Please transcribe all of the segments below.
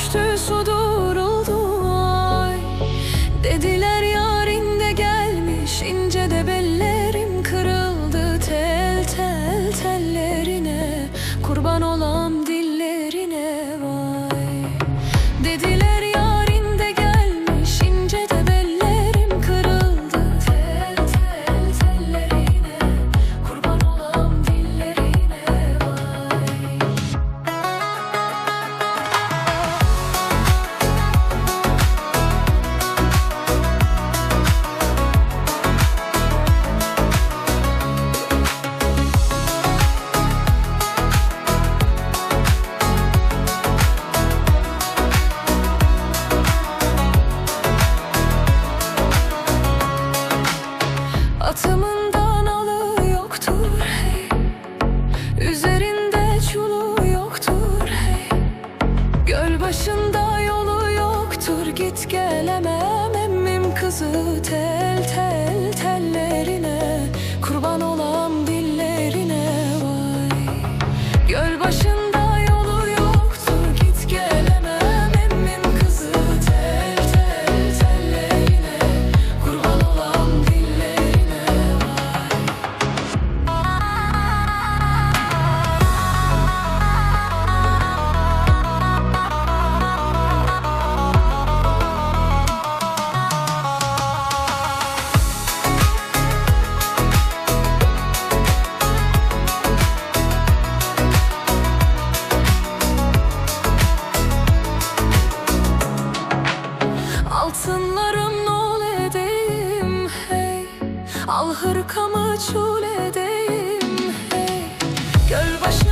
düştü su duruldu ay. Dediler Atımından alı yoktur hey. Üzerinde çulu yoktur hey. Göl başında yolu yoktur Git gelemem. Emmim kızı tel tel telle. Al hırkamı çuledeyim hey. Göl başı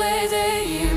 holiday